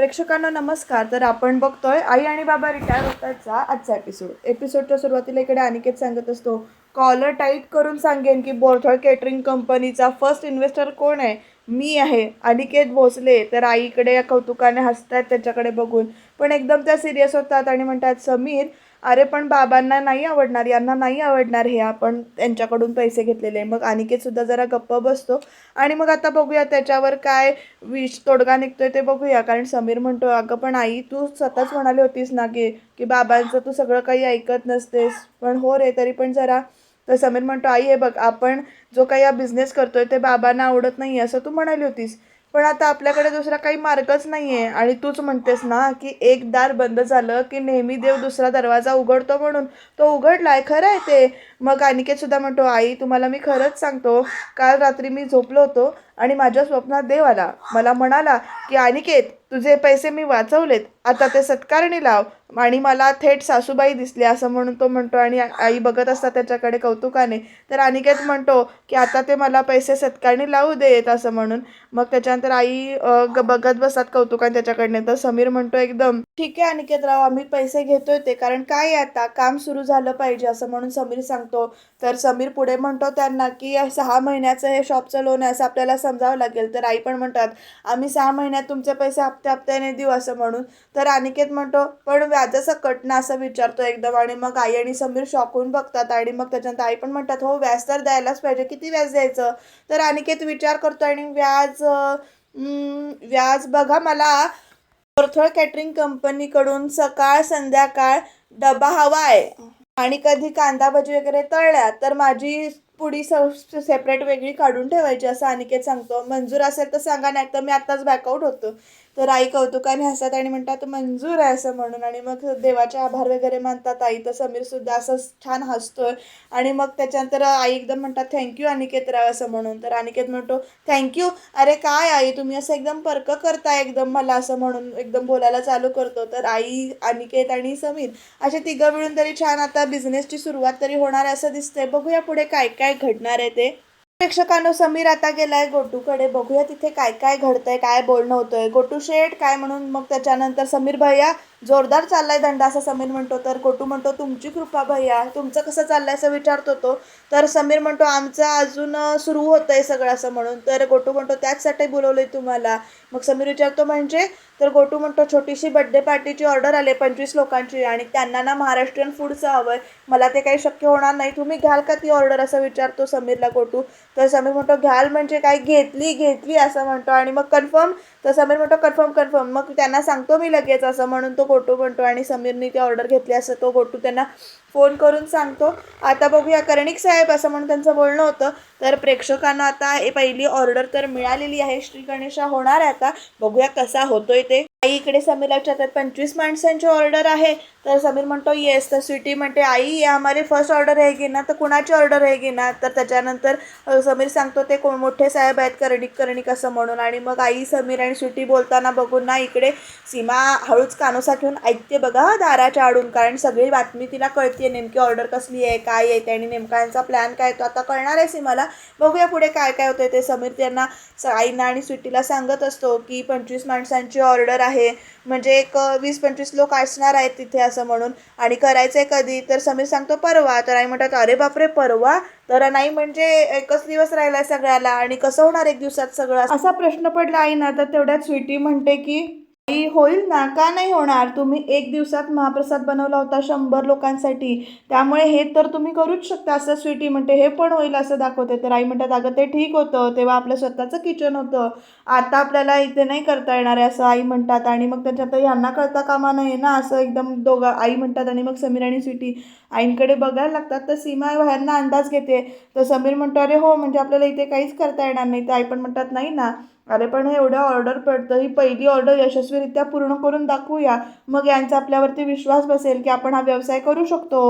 प्रेक्षकांना नमस्कार. तर आपण बघतोय आई आणि बाबा रिटायर होतातचा आजचा एपिसोड एपिसोडच्या सुरुवातीला इकडे अनिकेत सांगत असतो कॉलर टाईट करून सांगेन की बोरथळ केटरिंग कंपनीचा फर्स्ट इन्व्हेस्टर कोण आहे? मी आहे. अनिकेत भोसले तर आईकडे या कौतुकाने हसतात त्याच्याकडे बघून. पण एकदम त्या सिरियस होतात आणि म्हणतात समीर अरे पण बाबांना नाही आवडणार यांना नाही आवडणार हे आपण त्यांच्याकडून पैसे घेतलेले. मग अनिकेत सुद्धा जरा गप्प बसतो. आणि मग आता बघूया त्याच्यावर काय विष तोडगा निघतोय ते बघूया. कारण समीर म्हणतो अगं पण आई तू स्वतःच म्हणाली होतीस ना की की बाबांचं तू सगळं काही ऐकत नसतेस. पण हो रे तरी पण जरा. तर समीर म्हणतो आई हे बघ आपण जो काही हा बिझनेस करतोय ते बाबांना आवडत नाही असं तू म्हणाली होतीस. पण आता आपल्याकडे दुसरा काही मार्गच नाही आहे आणि तूच म्हणतेस ना की एक दार बंद झालं की नेहमी देव दुसरा दरवाजा उघडतो म्हणून. तो उघडलाय खरं आहे ते. मग अनिकेत सुद्धा म्हणतो आई तुम्हाला मी खरंच सांगतो काल रात्री मी झोपलो होतो आणि माझ्या स्वप्नात देव आला. मला म्हणाला की अनिकेत तुझे पैसे मी वाचवलेत. आता ते सत्कारणी लाव. आणि मला थेट सासूबाई दिसली असं म्हणून तो म्हणतो. आणि आई बघत असतात त्याच्याकडे कौतुकाने. तर अनिकेत म्हणतो की आता ते मला पैसे सत्कारणी लावू देत असं म्हणून. मग त्याच्यानंतर आई ग- बघत बसतात कौतुकाने त्याच्याकडने. तर समीर म्हणतो एकदम ठीक आहे अनिकेत राव आम्ही पैसे घेतोय ते. कारण काय आहे आता? काम सुरू झालं पाहिजे असं म्हणून समीर सांगतो. तर समीर पुढे म्हणतो त्यांना की सहा महिन्याचं हे शॉपचं लोन आहे असं आपल्याला समजावं लागेल. तर आई पण म्हणतात आम्ही सहा महिन्यात तुमचे पैसे हप्ते हप्त्याने देऊ असं म्हणून. तर अनिकेत म्हणतो पण व्याजाचं कट ना असं विचारतो एकदम. आणि मग आई आणि समीर शॉकून बघतात आणि मग त्याच्यानंतर आई पण म्हणतात हो व्याज तर द्यायलाच पाहिजे. किती व्याज द्यायचं? तर अनिकेत विचार करतो आणि व्याज व्याज बघा मला. कोरथळ कॅटरिंग कंपनीकडून सकाळ संध्याकाळ डबा हवा आहे. आणि कधी कांदा भजी वगैरे तळल्या तर माझी पुडी स सेपरेट वेगळी काढून ठेवायची असं अनिकेत सांगतो. मंजूर असेल तर सांगा नाही तर मी आत्ताच बॅकआउट होतो. तर आई कौतुकाने हसतात आणि म्हणतात मंजूर आहे असं म्हणून. आणि मग देवाचे आभार वगैरे मानतात आई. तर समीर सुद्धा असं छान हसतोय. आणि मग त्याच्यानंतर आई एकदम म्हणतात थँक्यू अनिकेत राव असं म्हणून. तर अनिकेत म्हणतो थँक्यू अरे काय आई तुम्ही असं एकदम पर्क करताय एकदम मला असं म्हणून एकदम बोलायला चालू करतो. तर आई अनिकेत आणि समीर असे तिघं मिळून तरी छान आता बिझनेसची सुरुवात तरी होणार आहे असं दिसतंय. बघूया पुढे काय काय घडणार आहे ते. प्रेक्षकांनो समीर आता गेलाय गोटूकडे. बघूया तिथे काय काय घडतंय काय बोलणं होतंय. गोटू शेठ काय म्हणून? मग त्याच्यानंतर समीर भैया जोरदार चाललाय धंदा असं समीर म्हणतो. तर गोटू म्हणतो तुमची कृपा भैया तुमचं कसं चाललंय असं विचारतो तो. तर समीर म्हणतो आमचं अजून सुरू होतं आहे सगळं असं म्हणून. तर गोटू म्हणतो त्याचसाठी बोलवलंय तुम्हाला. मग समीर विचारतो म्हणजे? तर गोटू म्हणतो छोटीशी बड्डे पार्टीची ऑर्डर आली पंचवीस लोकांची आणि त्यांना ना महाराष्ट्रीयन फूडचं हवं आहे मला ते काही शक्य होणार नाही. तुम्ही घ्याल का ती ऑर्डर असं विचारतो समीरला गोटू तर समीर म्हणतो घ्याल म्हणजे काय? घेतली घेतली असं म्हणतो. आणि मग कन्फर्म तर समीर म्हणतो कन्फर्म कन्फर्म मग त्यांना सांगतो मी लगेच असं म्हणून तो गोटू म्हणतो आणि समीरनी ती ऑर्डर घेतली असं तो गोटू त्यांना फोन करून सांगतो. आता बघूया कर्णिक साहेब असं म्हणून त्यांचं बोलणं होतं. तर प्रेक्षकांना आता हे पहिली ऑर्डर तर मिळालेली आहे. श्री गणेशा होणार आहे आता. बघूया कसा होतोय ते. आई इकडे समीरला विचारतात पंचवीस माणसांची ऑर्डर आहे. तर समीर म्हणतो येस तर स्वीटी म्हणते आई ये हमारी फर्स्ट ऑर्डर आहे ना? तर कुणाची ऑर्डर आहे ना? तर त्याच्यानंतर समीर सांगतो ते कोण मोठे साहेब आहेत कर्णिक कर्णिक असं म्हणून? आणि मग आई समीर आणि स्वीटी बोलताना बघून ना इकडे सीमा हळूच कानोसा घेऊन ऐकते बघा दाराच्या आडून. कारण सगळी बातमी तिला कळते नेमकी ऑर्डर कसली आहे काय येते आणि नेमका यांचा प्लॅन काय तो आता कळणार आहे सीमाला. बघूया पुढे काय काय होतं ते. समीर त्यांना स- आईना आणि स्वीटीला सांगत असतो की पंचवीस माणसांची ऑर्डर आहे म्हणजे एक वीस पंचवीस लोक असणार आहेत तिथे असं म्हणून. आणि करायचं आहे कधी? तर समीर सांगतो परवा. तर आई म्हणतात अरे बापरे परवा? तर नाही म्हणजे एकच दिवस राहिलाय सगळ्याला. आणि कसं होणार एक दिवसात सगळं? असा प्रश्न पडला आई ना तर तेवढ्यात स्वीटी म्हणते की होईल ना? का नाही होणार? तुम्ही एक दिवसात महाप्रसाद बनवला होता शंभर लोकांसाठी. त्यामुळे हे तर तुम्ही करूच शकता असं स्वीटी म्हणते. हे पण होईल असं दाखवते. तर आई म्हणतात अगं ते ठीक होतं. तेव्हा आपलं स्वतःचं किचन होतं. आता आपल्याला इथे नाही करता येणार आहे असं आई म्हणतात. आणि मग त्याच्यात ह्यांना कळता कामा नये ना? असं एकदम दोघं आई म्हणतात आणि मग समीर आणि स्वीटी आईंकडे बघायला लागतात. तर सीमा बाहेरना अंदाज घेते. तर समीर म्हणतो अरे हो म्हणजे आपल्याला इथे काहीच करता येणार नाही. तर आई पण म्हणतात नाही ना. अरे पण हे एवढं ऑर्डर पडतं. ही पहिली ऑर्डर यशस्वीरित्या पूर्ण करून दाखवूया. मग यांचा आपल्यावरती विश्वास बसेल की आपण हा व्यवसाय करू शकतो.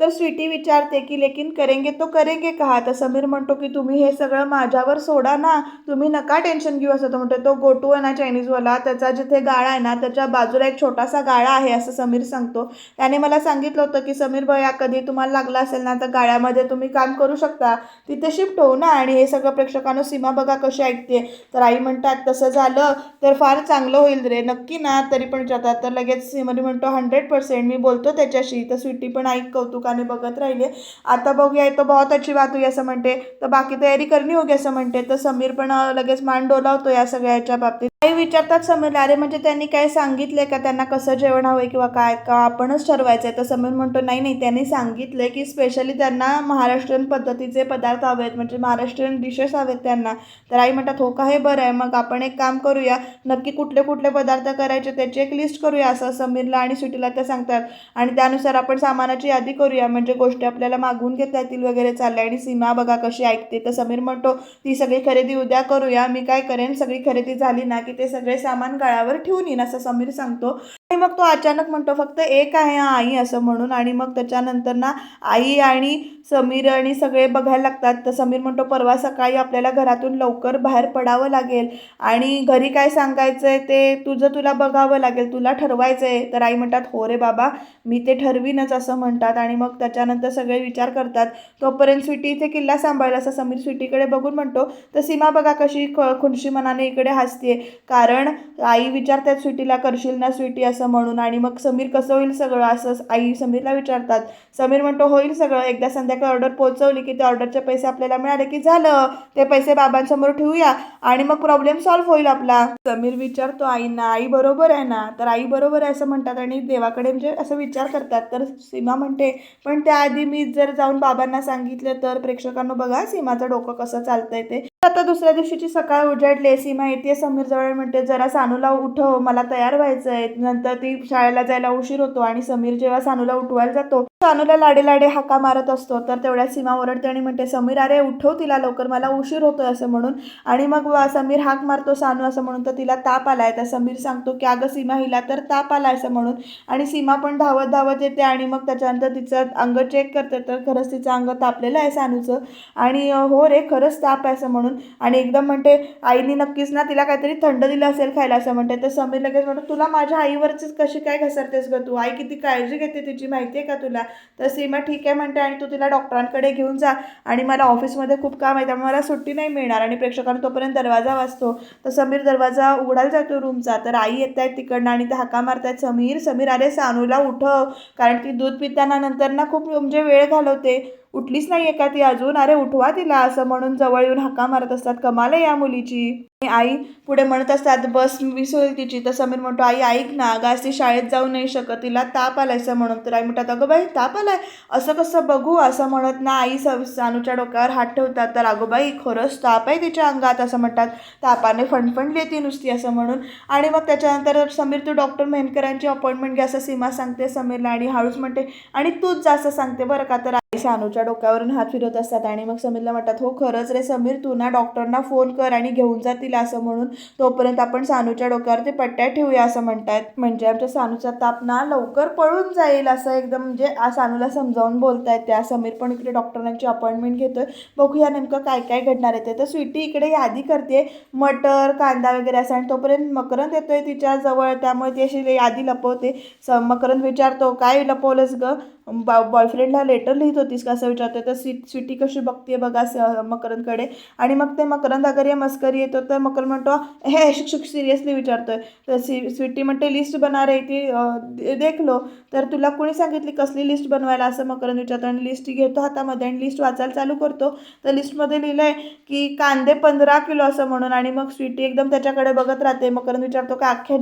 तर स्वीटी विचारते की लेकिन करेंगे तो करेंगे कहा तर समीर म्हणतो की तुम्ही हे सगळं माझ्यावर सोडा ना. तुम्ही नका टेन्शन घेऊ असं तो म्हणतो. तो गोटू आहे ना चायनीजवाला. त्याचा जिथे गाळा आहे ना त्याच्या बाजूला एक छोटासा गाळा आहे असं समीर सांगतो. त्याने मला सांगितलं होतं की समीर भैया कधी तुम्हाला लागला असेल ना तर गाळ्यामध्ये तुम्ही काम करू शकता. तिथे शिफ्ट होऊ ना आणि हे सगळं प्रेक्षकांनो सीमा बघा कशी ऐकते तर आई म्हणतात तसं झालं तर फार चांगलं होईल रे. नक्की ना. तरी पण विचारतात. तर लगेच सिमरी म्हणतो हंड्रेड पर्सेंट मी बोलतो त्याच्याशी. तर स्वीटी पण ऐक कौतुक कौतुकाने बघत राहिले. आता बघूया तो बहुत अच्छी बात हुई असं म्हणते. तर बाकी तयारी करणी होगी असं म्हणते. तर समीर पण लगेच मान डोलावतो या सगळ्याच्या बाबतीत. काही विचारतात समीर अरे म्हणजे त्यांनी काय सांगितलंय का? त्यांना कसं जेवण हवंय किंवा काय? का आपणच ठरवायचं आहे तर समीर म्हणतो नाही नाही त्यांनी सांगितलंय की स्पेशली त्यांना महाराष्ट्रीयन पद्धतीचे पदार्थ हवे आहेत म्हणजे महाराष्ट्रीयन डिशेस हवेत त्यांना. तर आई म्हणतात हो का? हे बरं आहे. मग आपण एक काम करूया. नक्की कुठले कुठले पदार्थ करायचे त्याची एक लिस्ट करूया असं समीरला आणि सुटीला त्या सांगतात. आणि त्यानुसार आपण सामानाची यादी करूया म्हणजे गोष्टी आपल्याला मागून घेता येतील वगैरे चालले आणि सीमा बघा कशी ऐकते. तर समीर म्हणतो ती सगळी खरेदी उद्या करूया. मी काय करेन? सगळी खरेदी झाली ना की ते सगळे सामान गळावर ठेवून येईन असं समीर सांगतो. आणि मग तो अचानक म्हणतो फक्त एक आहे आई असं म्हणून. आणि मग त्याच्यानंतर ना आई आणि समीर आणि सगळे बघायला लागतात. तर समीर म्हणतो परवा सकाळी आपल्याला घरातून लवकर बाहेर पडावं लागेल. आणि घरी काय सांगायचं आहे ते तुझं तुला बघावं लागेल. तुला ठरवायचं आहे तर आई म्हणतात हो रे बाबा मी ते ठरवीनच असं म्हणतात. आणि मग त्याच्यानंतर सगळे विचार करतात. तोपर्यंत स्वीटी इथे किल्ला सांभाळला. असं समीर स्वीटीकडे बघून म्हणतो तर सीमा बघा कशी ख खुनशी मनाने इकडे हसते कारण आई विचारतात स्वीटीला करशील ना स्वीटी? असं म्हणून आणि मग समीर कसं होईल सगळं असं आई समीरला विचारतात. समीर म्हणतो होईल सगळं. एकदा संध्याकाळी ऑर्डर पोहोचवली की त्या ऑर्डरचे पैसे आपल्याला मिळाले की झालं. ते पैसे बाबांसमोर ठेवूया आणि मग प्रॉब्लेम सॉल्व्ह होईल आपला. समीर विचारतो आईंना आई बरोबर आहे ना? तर आई बरोबर आहे असं म्हणतात आणि देवाकडे म्हणजे असं विचार करतात. तर सीमा म्हणते पण त्याआधी मी जर जाऊन बाबांना सांगितलं तर प्रेक्षकांना बघा सीमाचं डोकं कसं चालतंय ते. आता दुसऱ्या दिवशीची सकाळ उजाडली सीमा येते समीर जवळ म्हणते जरा सानूला उठव मला तयार व्हायचं आहे नंतर ती शाळेला जायला उशीर होतो आणि समीर जेव्हा सानूला उठवायला जातो सानूला लाडे लाडे हाका मारत असतो. तर तेवढ्या सीमा ओरडते आणि म्हणते समीर अरे उठव तिला लवकर मला उशीर होतोय असं म्हणून. आणि मग समीर हाक मारतो सानू असं म्हणून तर तिला ताप आलाय. तर समीर सांगतो की अगं सीमा हिला तर ताप आलाय असं म्हणून. आणि सीमा पण धावत धावत येते आणि मग त्याच्यानंतर तिचं अंग चेक करते. तर खरंच तिचं अंग तापलेलं आहे सानूचं. आणि हो रे खरंच ताप आहे असं म्हणून. आणि एकदम म्हणते आईने नक्कीच ना तिला काहीतरी थंड दिलं असेल खायला असं म्हणते. तर समीर लगेच म्हणतो तुला माझ्या आईवरच कशी काय घसरतेस ग तू? आई किती काळजी घेते तिची माहिती आहे का तुला? तर सीमा ठीक आहे म्हणते आणि तू तिला डॉक्टरांकडे घेऊन जा. आणि मला ऑफिसमध्ये खूप काम आहे त्यामुळे मला सुट्टी नाही मिळणार. आणि प्रेक्षकांना तोपर्यंत दरवाजा वाचतो तर समीर दरवाजा उघडायला जातो रूमचा. तर आई येत आहेत तिकडनं आणि ते हाका मारतायत. समीर समीर अरे सानूला उठव. कारण ती दूध पिताना नंतर ना खूप म्हणजे वेळ घालवते. उठलीच नाही आहे का ती अजून? अरे उठवा तिला असं म्हणून जवळ येऊन हाका मारत असतात. कमाल आहे या मुलीची. आणि आई पुढे म्हणत असतात बस मिस होईल तिची. तर समीर म्हणतो आई ऐक ना अगं आज ती शाळेत जाऊ नाही शकत. तिला ताप आलाय असं म्हणून तर आई म्हणतात अगं बाई ताप आलाय. असं कसं बघू? असं म्हणत ना आई स सानूच्या डोक्यावर हात ठेवतात. तर अगोबाई खरंच ताप आहे तिच्या अंगात असं म्हणतात. तापाने फणफणली ती नुसती असं म्हणून. आणि मग त्याच्यानंतर समीर तू डॉक्टर मेहनकरांची अपॉइंटमेंट घ्या असं सीमा सांगते समीरला. आणि हळूच म्हणते आणि तूच जा असं सांगते बरं का. तर शानूच्या सानूच्या डोक्यावरून हात फिरत असतात. आणि मग समीरला म्हणतात हो खरंच रे समीर तू ना डॉक्टरना फोन कर आणि घेऊन जा तिला असं म्हणून. तोपर्यंत आपण सानूच्या डोक्यावर ते पट्ट्या ठेवूया असं म्हणतात. म्हणजे आमच्या सानूचा ताप ना लवकर पळून जाईल असं एकदम म्हणजे आ सानूला समजावून बोलतायत त्या. समीर पण इकडे डॉक्टरांची अपॉइंटमेंट घेतोय. बघूया नेमकं काय काय घडणार आहे ते. तर स्वीटी इकडे यादी करते मटर कांदा वगैरे असं. आणि तोपर्यंत मकरंद येतोय तिच्या जवळ. त्यामुळे ती अशी यादी लपवते. स मकरंद विचारतो काय लपवलंस गं? बा बॉयफ्रेंडला लेटर लिहित होतीस का असं विचारते तर स्वी स्वीटी कशी बघते बघा स मकरंदकडे. आणि मग ते मकरंद अगर या मस्करी येतो तर मकरंद म्हणतो हे शिक्षक सिरियसली विचारतोय. तर सी स्वीटी म्हणते लिस्ट बना रे ती देखलो देख लो. तर तुला कोणी सांगितली कसली लिस्ट बनवायला? असं मकरंद विचारतो आणि लिस्ट घेतो हातामध्ये आणि लिस्ट वाचायला चालू करतो. तर लिस्टमध्ये लिहिलं आहे की कांदे पंधरा किलो असं म्हणून. आणि मग स्वीटी एकदम त्याच्याकडे बघत राहते. मकरंद विचारतो का अख्ख्या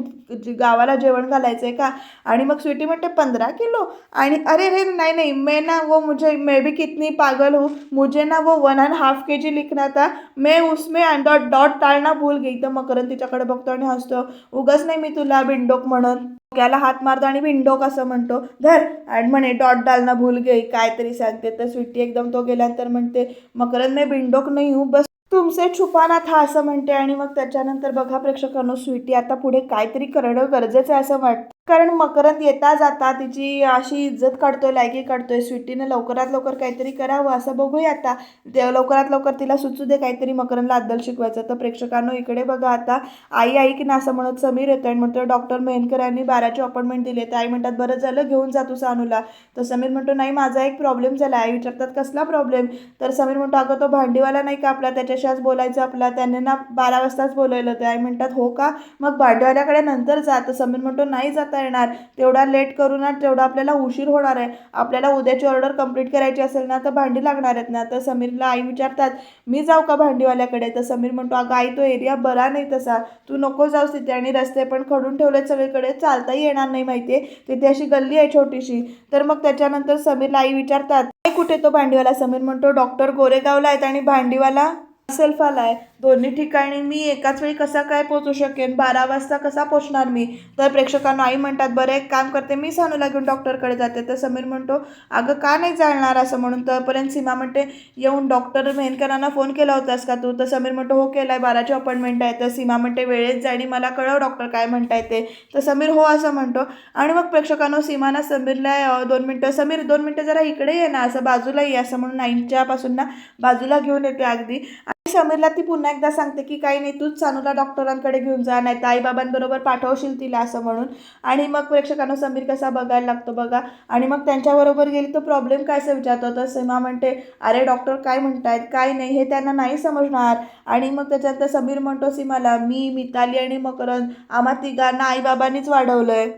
गावाला जेवण घालायचं आहे का? आणि मग स्वीटी म्हणते पंधरा किलो. आणि अरे रे नहीं नहीं मैं ना वो मुझे मैं भी कितनी पागल हूँ। मुझे ना वो one and half K G लिखना था। मैं उसमें डॉट डॉट टाळणं भूल गई. तर मकरंद तिच्याकडे बघतो आणि हसतो. उगाच नाही मी तुला बिंडोक म्हणत. डोक्याला हात मारतो आणि बिंडोक असं म्हणतो. धर. आणि म्हणे डॉट डालना भूल गई. काहीतरी सांगते. तर स्वीटी एकदम तो गेल्यानंतर म्हणते मकरंद मी बिंडोक नाही हूँ. बस तुमचे छुपाना था असं म्हणते. आणि मग त्याच्यानंतर बघा प्रेक्षकांनो स्वीटी आता पुढे काहीतरी करणं गरजेचं आहे असं वाटतं. कारण मकरंद येता जाता तिची अशी इज्जत काढतोय लायकी काढतोय. स्वीटीनं लवकरात लवकर काहीतरी करावं असं बघूया आता. ते लवकरात लवकर तिला सुचू दे काहीतरी मकरंदला अद्दल शिकवायचं. तर प्रेक्षकांनो इकडे बघा आता. आई आई की ना असं म्हणत समीर येतो आणि म्हणतो डॉक्टर मेनकर यांनी बाराची अपॉइंटमेंट दिली आहे. तर आई म्हणतात बरं झालं घेऊन जा तू सानूला. तर समीर म्हणतो नाही माझा एक प्रॉब्लेम झाला आई विचारतात कसला प्रॉब्लेम? तर समीर म्हणतो अगं तो भांडीवाला नाही का आपला? त्याच्याशी आज बोलायचं आपला? त्याने ना बारा वाजताच बोलवलं तर आई म्हणतात हो का? मग भांडीवाल्याकडे नंतर जा. तर समीर म्हणतो नाही जाता येणार. तेवढा लेट करू ना तेवढा आपल्याला उशीर होणार आहे. आपल्याला उद्याची ऑर्डर कंप्लीट करायची असेल ना तर भांडी लागणार आहेत ना. तर समीरला आई विचारतात मी जाऊ का भांडीवाल्याकडे? तर समीर म्हणतो अगं आई तो एरिया बरा नाही तसा. तू नको जाऊस तिथे आणि रस्ते पण खडून ठेवलेत सगळीकडे. चालताही येणार नाही माहिती आहे तिथे अशी गल्ली आहे छोटीशी. तर मग त्याच्यानंतर समीरला आई विचारतात कुठे तो भांडीवाला? समीर म्हणतो डॉक्टर गोरेगावला आहेत आणि भांडीवाला सेल्फ आलाय. दोन्ही ठिकाणी मी एकाच वेळी कसा काय पोचू शकेन? बारा वाजता कसा पोचणार मी? तर प्रेक्षकांना आई म्हणतात बरं एक काम करते मी सानूला घेऊन डॉक्टरकडे जाते. तर समीर म्हणतो अगं का नाही जाणार असं? म्हणून तरपर्यंत सीमा म्हणते येऊन डॉक्टर मेहनकरांना फोन केला होतास का तू? तर समीर म्हणतो हो केलाय बाराची अपॉइंटमेंट आहे. तर सीमा म्हणते वेळेत जा आणि मला कळव डॉक्टर काय म्हणताय ते. तर समीर हो असं म्हणतो. आणि मग प्रेक्षकांनो सीमाना समीरला दोन मिनटं समीर दोन मिनटं जरा इकडे ये ना असं बाजूला ये असं म्हणून नाईनच्यापासून ना बाजूला घेऊन येते अगदी. समीरला ती पुन्हा एकदा सांगते की काही नाही तूच सानूला डॉक्टरांकडे घेऊन जा नाही तर आईबाबांबरोबर पाठवशील तिला असं म्हणून. आणि मग प्रेक्षकांना समीर कसा बघायला लागतो बघा. आणि मग त्यांच्याबरोबर गेली तो प्रॉब्लेम काय असं विचारतो? तर सीमा म्हणते अरे डॉक्टर काय म्हणतायत? काय नाही हे त्यांना नाही समजणार. आणि मग त्याच्यानंतर समीर म्हणतो सीमाला मी मिताली आणि मकरंद आम्हा तिघांना आईबाबांनीच वाढवलंय.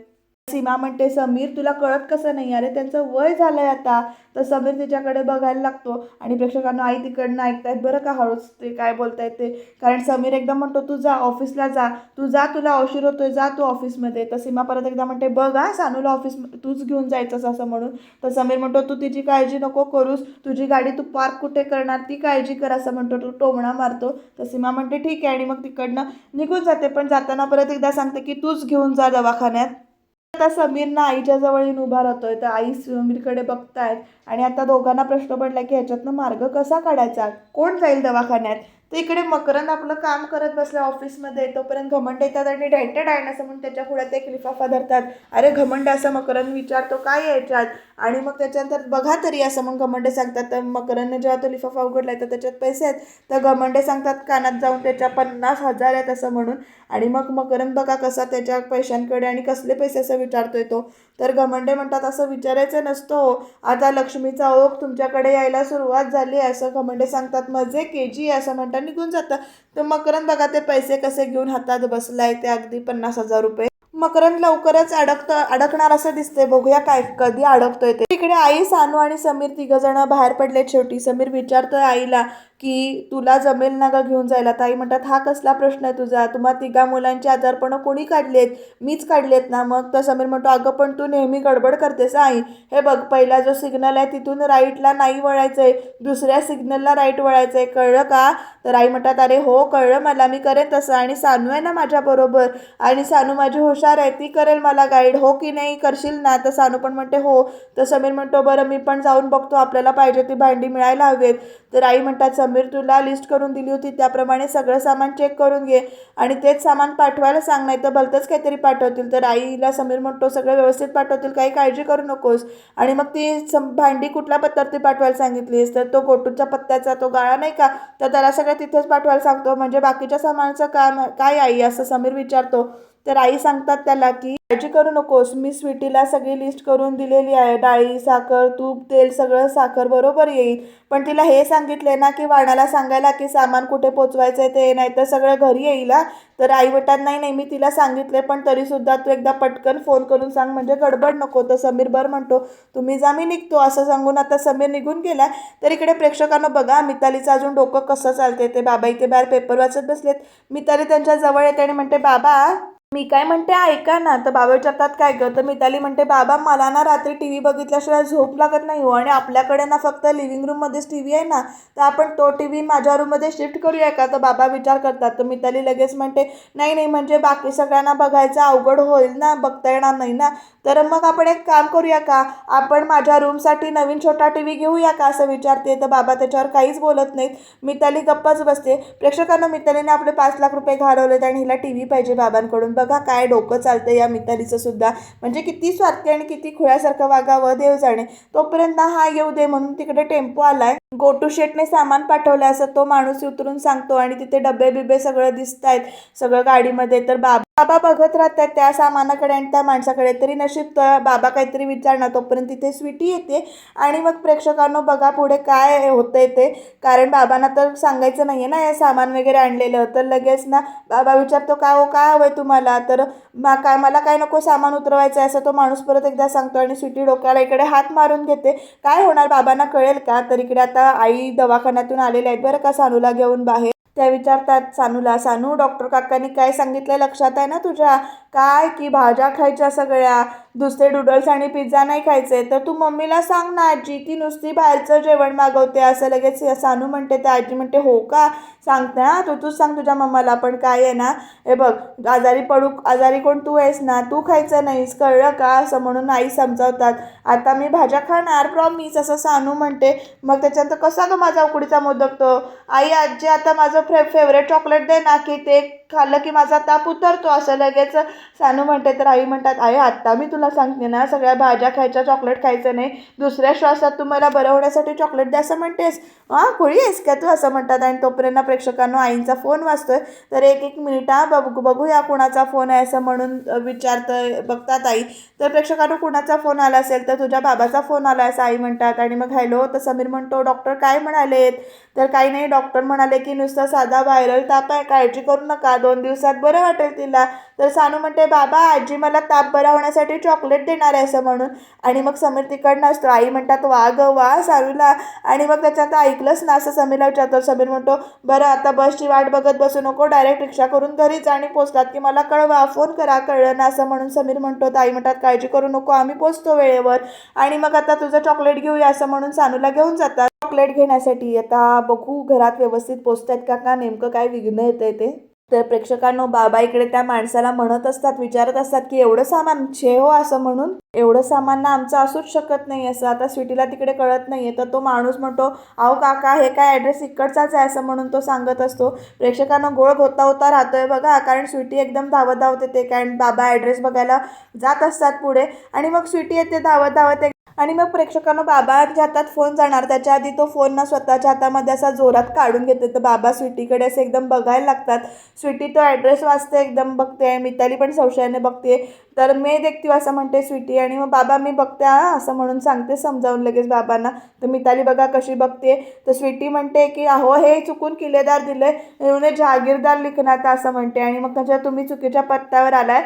सीमा म्हणते समीर तुला कळत कसं नाही? अरे त्यांचं वय झालंय आता. तर समीर तिच्याकडे बघायला लागतो आणि प्रेक्षकांना आई तिकडनं ऐकतायत. बरं का हळूच ते काय बोलतायत ते? कारण समीर एकदम म्हणतो तू जा ऑफिसला जा. तू जा तुला औषध होतोय. जा तू ऑफिसमध्ये. तर सीमा परत एकदा म्हणते बघ हा सानूला ऑफिस तूच घेऊन जायचंस असं म्हणून. तर समीर म्हणतो तू तिची काळजी नको करूस. तुझी गाडी तू पार्क कुठे करणार? ती काळजी कर असं म्हणतो. तू टोमणा मारतो. तर सीमा म्हणते ठीक आहे. आणि मग तिकडनं निघून जाते. पण जाताना परत एकदा सांगते की तूच घेऊन जा दवाखान्यात. आता समीर ना आईच्या जवळ येऊन उभा राहतोय तर आई समीरकडे बघतायत. आणि आता दोघांना प्रश्न पडला की ह्याच्यातनं मार्ग कसा काढायचा? कोण जाईल दवाखान्यात? तर इकडे मकरंद आपलं काम करत बसल्या ऑफिसमध्ये. तोपर्यंत घमंड येतात आणि डेंटेड आहे असं म्हणून त्याच्या पुढ्यात एक लिफाफा धरतात. अरे घमंड असं मकरंद विचारतो काय याच्यात? आणि मग त्याच्यानंतर बघा तरी असं मग घमंडे सांगतात. तर मकरंदने जेव्हा तो लिफाफा उघडलाय तर त्याच्यात पैसे आहेत. तर घमंडे सांगतात कानात जाऊन त्याच्या पन्नास हजार आहेत असं म्हणून. आणि मग मकरंद बघा कसा त्याच्या पैशांकडे आणि कसले पैसे असं विचारतोय तो. तर घमंडे म्हणतात असं विचारायचं नसतो. आता लक्ष्मीचा ओघ तुमच्याकडे यायला सुरुवात झाली असं घमंडे सांगतात. मजे के जी असं म्हणतात. निघून जातं तर मकरंद बघा ते पैसे कसे घेऊन हातात बसलाय. ते अगदी पन्नास हजार रुपये. मकरंद लवकरच अडकत अडकणार असं दिसते बघूया काय कधी अडकतोय ते. तिकडे आई सानू आणि समीर तिघ जण बाहेर पडले शेवटी. समीर विचारतोय आईला की तुला जमेल ना गं घेऊन जायला? ताई म्हणतात हा कसला प्रश्न आहे तुझा? तुम्हा तिघा मुलांची आजारपणं कोणी काढलेत? मीच काढलेत ना मग? तर समीर म्हणतो अगं पण तू नेहमी गडबड करतेस आई. हे बघ पहिला जो सिग्नल आहे तिथून राईटला नाही वळायचं आहे दुसऱ्या सिग्नलला राईट वळायचं आहे कळलं का? तर आई म्हणतात अरे हो कळलं मला. मी करेन तसं. आणि सानू आहे ना माझ्याबरोबर आणि सानू माझी हुशार आहे. ती करेल मला गाईड हो की नाही? करशील ना? तर सानू पण म्हणते हो. तर समीर म्हणतो बरं मी पण जाऊन बघतो. आपल्याला पाहिजे ती भांडी मिळायला हवेत. तर आई म्हणतात समीर तुला लिस्ट करून दिली होती. त्याप्रमाणे सगळं सामान चेक करून घे. आणि तेच सामान पाठवायला सांग नाही तर भलतंच काहीतरी पाठवतील. तर आईला समीर म्हणतो सगळं व्यवस्थित पाठवतील काही काळजी करू नकोस. आणि मग ती सम भांडी कुठल्या पत्त्यावरती पाठवायला सांगितलीस. तर तो गोटूच्या पत्त्याचा तो गाळा नाही का? तर त्याला सगळं तिथेच पाठवायला सांगतो. म्हणजे बाकीच्या सामानाचं काम काय आई? असं समीर विचारतो. तर आई सांगतात त्याला की काळजी करू नकोस मी स्वीटीला सगळी लिस्ट करून दिलेली आहे. डाळी साखर तूप तेल सगळं साखर बरोबर येईल. पण तिला हे सांगितले ना की वाणाला सांगायला की सामान कुठे पोचवायचं आहे ते नाही तर सगळं घरी येईल तर आई वटात नाही नाही मी तिला सांगितले पण तरीसुद्धा तू एकदा पटकन फोन करून सांग. म्हणजे गडबड नको तर समीर बर म्हणतो तुम्ही जा मी निघतो. असं सांगून आता समीर निघून गेला. तर इकडे प्रेक्षकांना बघा मितालीचं अजून डोकं कसं चालते ते. बाबा इथे बाहेर पेपर वाचत बसलेत. मिताली त्यांच्या जवळ येते आणि म्हणते बाबा मी काय म्हणते ऐका ना. तर बाबा विचारतात काय गं? तर मिताली म्हणते बाबा मला ना रात्री टी व्ही बघितल्याशिवाय झोप लागत नाही हो. आणि आपल्याकडे ना फक्त लिव्हिंग रूममध्येच टी व्ही आहे ना तर आपण तो टी व्ही माझ्या रूममध्ये शिफ्ट करूया का? तर बाबा विचार करतात. तर मिताली लगेच म्हणते नाही नाही. म्हणजे बाकी सगळ्यांना बघायचं अवघड होईल ना बघता येणार नाही ना. तर मग आपण एक काम करूया का? आपण माझ्या रूमसाठी नवीन छोटा टी व्ही घेऊया का? असं विचारते. तर बाबा त्याच्यावर काहीच बोलत नाहीत. मिताली गप्पाच बसते. प्रेक्षकांना मितालीने आपले पाच लाख रुपये घालवलेत आणि हिला टी व्ही पाहिजे बाबांकडून. बघा काय डोकं चालतं या मितालीचं सुद्धा. म्हणजे किती स्वार्थी आणि किती खुळ्यासारखं वागावं देव जाणे. तोपर्यंत हा येऊ दे म्हणून तिकडे टेम्पो आलाय. गोटू शेटने सामान पाठवलं असं तो माणूस उतरून सांगतो आणि तिथे डबे बिबे सगळं दिसत आहेत सगळं गाडीमध्ये तर बाब बाबा बघत राहतात त्या सामानाकडे आणि त्या माणसाकडे. तरी नशीब तर बाबा काहीतरी विचारणार तोपर्यंत तिथे स्वीटी येते. आणि मग प्रेक्षकांनो बघा पुढे काय होतंय ते. कारण बाबांना तर सांगायचं नाही आहे ना हे सामान वगैरे आणलेलं. तर लगेच ना बाबा विचारतो का हो काय हवंय तुम्हाला? तर मा काय मला काय नको सामान उतरवायचं आहे असं तो माणूस परत एकदा सांगतो आणि स्वीटी डोक्याला इकडे हात मारून घेते. काय होणार बाबांना कळेल का? तर इकडे आता आई दवाखान्यातून आलेल्या आहेत बरं का सानूला घेऊन बाहेर? त्या विचारतात सानूला सानू डॉक्टर काकांनी काय सांगितलं लक्षात आहे ना तुझ्या? काय की भाज्या खायच्या सगळ्या? दुसरे डुडल्स आणि पिझ्झा नाही खायचे. तर तू मम्मीला सांग ना आजी ती नुसती बाहेरचं जेवण मागवते. असं लगेच सानू म्हणते तर आजी म्हणते हो का? सांगते ना तू तूच सांग तुझ्या मम्माला पण काय आहे ना. हे बघ आजारी पडू आजारी कोण तू आहेस ना? तू खायचं नाहीस कळलं का? असं म्हणून आई समजावतात. आता मी भाज्या खाणार प्रॉमिस असं सानू म्हणते. मग त्याच्यानंतर कसा गं माझा उकडीचा मोदक तो? आई आजी आता माझं फे फेवरेट चॉकलेट दे ना की ते खाल्लं की माझा ताप उतरतो असं लगेच सानू म्हणते तर आई म्हणतात आई आत्ता मी तुला सांगते ना सगळ्या भाज्या खायच्या चॉकलेट खायचं नाही. दुसऱ्या श्वासात तुम्हाला बरं होण्यासाठी चॉकलेट द्या असं म्हणतेस. हां खोळी आहेस का तू? असं म्हणतात. आणि तोपर्यंत प्रेक्षकांनो आईंचा फोन वाचतोय तर एक एक मिनिटा बघू बघूया कुणाचा फोन आहे असं म्हणून विचारतं बघतात आई. तर प्रेक्षकांनो कुणाचा फोन आला असेल तर तुझ्या बाबाचा फोन आला असं आई म्हणतात. आणि मग हॅलो तर समीर म्हणतो डॉक्टर काय म्हणालेत? तर काही नाही डॉक्टर म्हणाले की नुसता साधा व्हायरल ताप आहे काळजी करू नका दोन दिवसात बरं वाटेल तिला. तर सानू म्हणते बाबा आजी मला ताप बरा होण्यासाठी चॉकलेट देणार आहे असं म्हणून. आणि मग समीर तिकडनं असतो. आई म्हणतात वा ग वा सानूला आणि मग त्याच्यात ऐकलंच ना असं समीरला विचारतो. समीर म्हणतो बरं आता बसची वाट बघत बसू नको डायरेक्ट रिक्षा करून घरीच आणि पोचलात की मला कळवा फोन करा कळलं ना असं म्हणून समीर म्हणतो. आई म्हणतात काळजी करू नको आम्ही पोचतो वेळेवर. आणि मग आता तुझं चॉकलेट घेऊया असं म्हणून सानूला घेऊन जातात. चॉकलेट घेण्यासाठी. आता बघू घरात व्यवस्थित पोचतायत का का नेमकं काय विघ्न येतंय ते. तर प्रेक्षकांनो बाबा इकडे त्या माणसाला म्हणत असतात विचारत असतात की एवढं सामान छे हो असं म्हणून. एवढं सामान ना आमचं असूच शकत नाही असं. आता स्वीटीला तिकडे कळत नाही आहे तर तो माणूस म्हणतो अहो काका हे काय ॲड्रेस इकडचाच आहे असं म्हणून तो सांगत असतो. प्रेक्षकांना गोळ होता होता राहतोय बघा कारण स्वीटी एकदम धावत धावत येते. कारण बाबा ॲड्रेस बघायला जात असतात पुढे. आणि मग स्वीटी येते धावत धावत आणि मग प्रेक्षकांना बाबाच्या हातात फोन जाणार त्याच्या आधी तो फोन ना स्वतःच्या हातामध्ये असा जोरात काढून घेते. तर बाबा स्वीटीकडे असे एकदम बघायला लागतात. स्वीटी तो ॲड्रेस वाचते एकदम बघते. मिताली पण संशयाने बघते. तर मी देखते असं म्हणते स्वीटी आणि मग बाबा मी बघते हां असं म्हणून सांगते समजावून लगेच बाबांना. तर मिताली बघा कशी बघते. तर स्वीटी म्हणते की अहो हे चुकून किल्लेदार दिले उन्हें जहागीरदार लिखनात असं म्हणते. आणि मग त्याच्या तुम्ही चुकीच्या पत्त्यावर आलाय.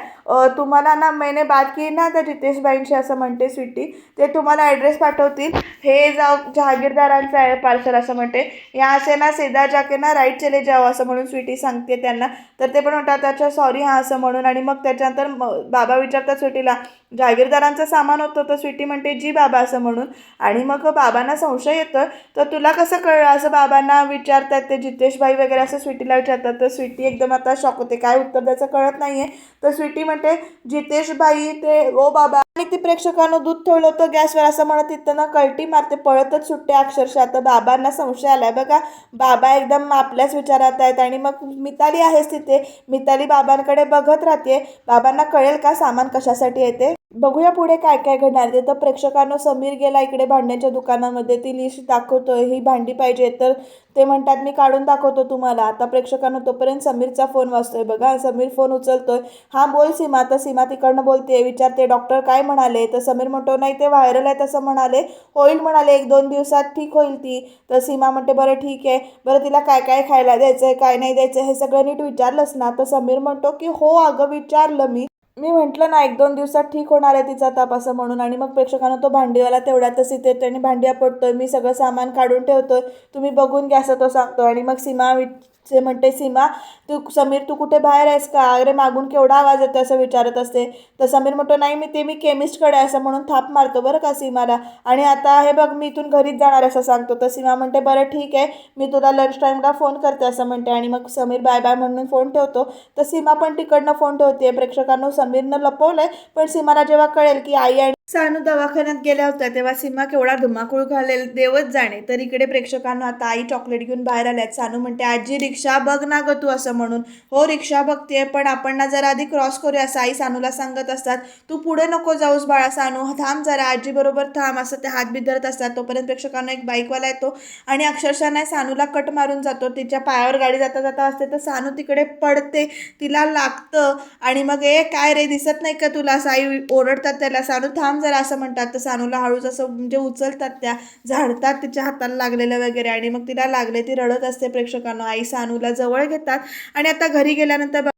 तुम्हाला ना मैंने बात की ना त्या जितेशबाईंशी असं म्हणते स्वीटी. ते तुम्हाला ॲड्रेस पाठवतील. हे जाऊ जहागीरदारांचं आहे पार्सल असं म्हणते. या असे ना सीधा जाके ना राईट चले जाओ असं म्हणून स्वीटी सांगते त्यांना. तर ते पण म्हणतात त्याच्या सॉरी हां असं म्हणून. आणि मग त्याच्यानंतर बाबा विचारतात स्वीटीला जहागीरदारांचं सामान होतं. तर स्वीटी म्हणते जी बाबा असं म्हणून. आणि मग बाबांना संशय येतं. तर तुला कसं कळलं? असं बाबांना विचारतात ते जितेशबाई वगैरे असं स्वीटीला विचारतात. तर स्वीटी एकदम आता शॉक होते. काय उत्तर द्यायचं कळत नाही आहे तर स्वीटी म्हणते जितेशबाई ते ओ बाबा आणि ती प्रेक्षकांना दूध ठेवलं होतं गॅसवर असं म्हणत तिथं ना कळटी मारते पळतच सुटते अक्षरशः. तर बाबांना संशय आलाय बघा. बाबा एकदम आपल्याच विचारात आहेत आणि मग मिताली आहेच तिथे. मिताली बाबांकडे बघत राहते. बाबांना कळेल का सामान कशासाठी येते बघूया पुढे काय काय घडणार. ते तर प्रेक्षकांनो समीर गेला इकडे भांड्यांच्या दुकानामध्ये. ती लिस्ट दाखवतोय ही भांडी पाहिजे तर ते म्हणतात मी काढून दाखवतो तुम्हाला. आता प्रेक्षकांनो तोपर्यंत समीरचा फोन वाचतोय बघा समीर फोन उचलतोय. हां बोल सीमा. तर सीमा तिकडनं बोलते विचारते डॉक्टर काय म्हणाले? तर समीर म्हणतो नाही ते व्हायरल आहे तसं म्हणाले. होईल म्हणाले एक दोन दिवसात ठीक होईल ती. तर सीमा म्हणते बरं ठीक आहे. बरं तिला काय काय खायला द्यायचं आहे काय नाही द्यायचं हे सगळं नीट विचारलंच ना? तर समीर म्हणतो की हो अगं विचारलं मी. मी म्हटलं ना एक दोन दिवसात ठीक होणार आहे तिचा ताप असं म्हणून. आणि मग प्रेक्षकांना तो भांडीवाला तेवढ्यातच इथे येतो आणि पडतो आहे मी सगळं सामान काढून ठेवतो आहे तुम्ही बघून घ्या असं तो सांगतो. आणि मग सीमा वि ते म्हणते सीमा तू समीर तू कुठे बाहेर आहेस का? अरे मागून केवढा आवाज येतो असं विचारत असते. तर समीर म्हणतो नाही मी ते मी केमिस्टकडे आहे असं म्हणून थाप मारतो बरं का सीमाला. आणि आता हे बघ मी इथून घरीच जाणार असं सांगतो. तर सीमा म्हणते बरं ठीक आहे. मी तुला लंच टाईमला फोन करते असं म्हणते. आणि मग समीर बाय बाय म्हणून फोन ठेवतो. तर सीमा पण तिकडनं फोन ठेवते प्रेक्षकांना समीरनं लपवलं आहे पण सीमाला जेव्हा कळेल की आई आणि सानू दवाखान्यात गेल्या होत्या तेव्हा सीमा केवढा धुमाकूळ घालेल देवच जाणे. तर इकडे प्रेक्षकांना आता आई चॉकलेट घेऊन बाहेर आल्यात सानू म्हणते आजी रिक्षा बघ ना ग तू असं म्हणून. हो रिक्षा बघते पण आपण ना जरा आधी क्रॉस करूया असं आई सानूला सांगत असतात. तू पुढे नको जाऊस बाळा सानू थांब जरा आजीबरोबर थांब असं ते हात बिधरत असतात. तोपर्यंत प्रेक्षकांना एक बाईकवाला येतो आणि अक्षरशः नाही सानूला कट मारून जातो. तिच्या पायावर गाडी जाता जाता असते. तर सानू तिकडे पडते तिला लागतं आणि मग ए काय रे दिसत नाही का तुला? असं आई ओरडतात त्याला. सानू थांब जरा असं म्हणतात तर सानूला हळूच असं म्हणजे उचलतात त्या झाडतात तिच्या हाताला लागलेलं वगैरे आणि मग तिला लागले ती रडत असते प्रेक्षकांना. आई सानूला जवळ घेतात आणि आता घरी गेल्यानंतर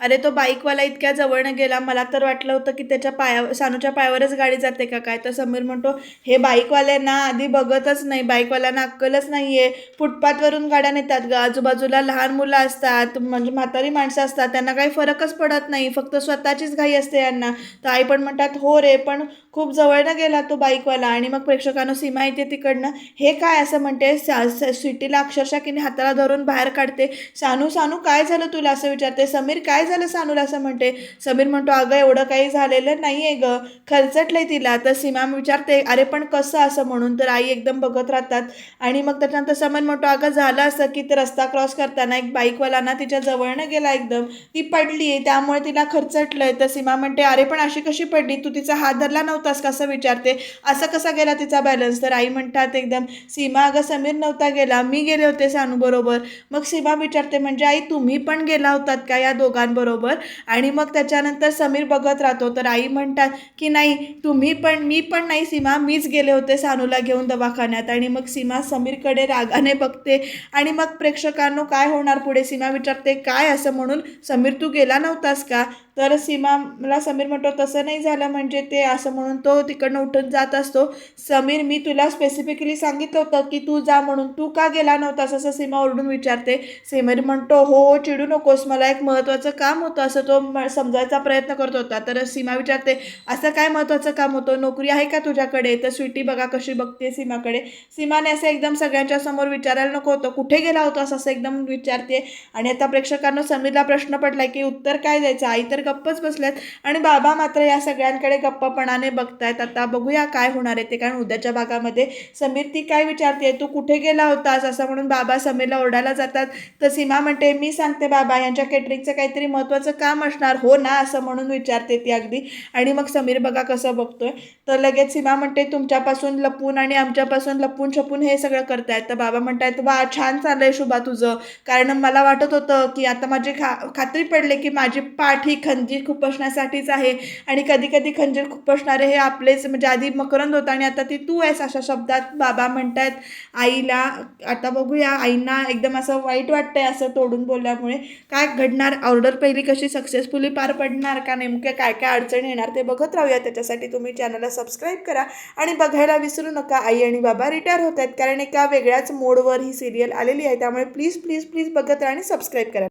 अरे तो बाईकवाला इतक्या जवळनं गेला मला तर वाटलं होतं की त्याच्या पाया सानूच्या पायावरच गाडी जाते का काय? तर समीर म्हणतो हे बाईकवाल्यांना आधी बघतच नाही बाईकवाल्यांना अक्कलच नाही आहे फुटपाथवरून गाड्या नेतात ग. आजूबाजूला लहान मुलं असतात म्हणजे म्हातारी माणसं असतात त्यांना काही फरकच पडत नाही. फक्त स्वतःचीच घाई असते यांना. तर आई पण म्हणतात हो रे पण खूप जवळनं गेला तो बाईकवाला आणि मग प्रेक्षकांना सीमा येते तिकडनं हे काय असं म्हणते? सा स्वीटीला अक्षरशः किने हाताला धरून बाहेर काढते? सानू सानू काय झालं तुला? असं विचारते. समीर काय झालं सानूला? असं म्हणते. समीर म्हणतो अगं एवढं काही झालेलं नाही आहे ग. खरचटलंय तिला. तर सीमा विचारते अरे पण कसं असं म्हणून? तर आई एकदम बघत राहतात. आणि मग त्याच्यानंतर समीर म्हणतो अगं झालं असं की ते रस्ता क्रॉस करताना एक बाईकवाला ना तिच्या जवळनं गेला एकदम. ती पडली त्यामुळे तिला खरचटलंय. तर सीमा म्हणते अरे पण अशी कशी पडली? तू तिचा हात धरला नव्हतास कसं विचारते? असं कसा गेला तिचा बॅलन्स तर आई म्हणतात एकदम सीमा अगं समीर नव्हता गेला. मी गेले होते सानूबरोबर मग सीमा विचारते म्हणजे आई तुम्ही पण गेला होतात का या दोघांबरोबर? आणि मग त्याच्यानंतर समीर बघत राहतो. तर आई म्हणतात की नाही तुम्ही पण मी पण नाही सीमा. मीच गेले होते सानूला घेऊन दवाखान्यात. आणि मग सीमा समीरकडे रागाने बघते. आणि मग प्रेक्षकांनो काय होणार पुढे? सीमा विचारते काय असं म्हणून? समीर तू गेला नव्हतास का? तर सीमा मला समीर म्हणतो तसं नाही झालं म्हणजे ते असं म्हणून तो तिकडनं उठून जात असतो. समीर मी तुला स्पेसिफिकली सांगितलं होतं की तू जा म्हणून. तू का गेला नव्हतास असं सीमा ओरडून विचारते. समीर म्हणतो हो हो चिडू नकोस. मला एक महत्त्वाचं काम होतं. असं तो म- समजायचा प्रयत्न करत होता. तर सीमा विचारते असं काय महत्त्वाचं काम होतं? नोकरी आहे का तुझ्याकडे? तर स्वीटी बघा कशी बघते सीमाकडे. सीमाने असं एकदम सगळ्यांच्या समोर विचारायला नको होतं. कुठे गेला होतास? असं एकदम विचारते. आणि आता प्रेक्षकांना समीरला प्रश्न पडला की उत्तर काय द्यायचं? आई तर गप्पच बसल्यात आणि बाबा मात्र या सगळ्यांकडे गप्पपणाने बघतायत. आता बघूया काय होणार आहे ते. कारण उद्याच्या भागामध्ये समीर ती काय विचारते? तू कुठे गेला होतास? असं म्हणून बाबा समीरला ओरडायला जातात. तर सीमा म्हणते मी सांगते बाबा यांच्या केटरिंगचं काहीतरी महत्त्वाचं काम असणार. हो ना असं म्हणून विचारते ती अगदी. आणि मग समीर बघा कसं बघतोय. तर लगेच सीमा म्हणते तुमच्यापासून लपून आणि आमच्यापासून लपून छपून हे सगळं करतायत. तर बाबा म्हणतायत वा छान चाललंय शुभा तुझं. कारण मला वाटत होतं की आता माझी खा खात्री पडले की माझी पाठ ही खंजीर खुपसण्यासाठीच आहे. आणि कधी कधी खंजीर खुपसणारे हे आपलेच म्हणजे आधी मकरंद होता आणि आता ती तू आहेस अशा शब्दात बाबा म्हणतायत. आईला आता बघूया आईंना एकदम असं वाईट वाटतंय असं तोडून बोलल्यामुळे. काय घडणार? ऑर्डर पहिली कशी सक्सेसफुली पार पडणार? का नेमक्या काय काय अडचणी येणार ते बघत राहूया. त्याच्यासाठी तुम्ही चॅनलला सबस्क्राईब करा. आणि बघायला विसरू नका आई आणि बाबा रिटायर होत आहेत कारण एका वेगळ्याच मोडवर ही सिरियल आलेली आहे. त्यामुळे प्लीज प्लीज प्लीज बघत राहा आणि सबस्क्राईब करा.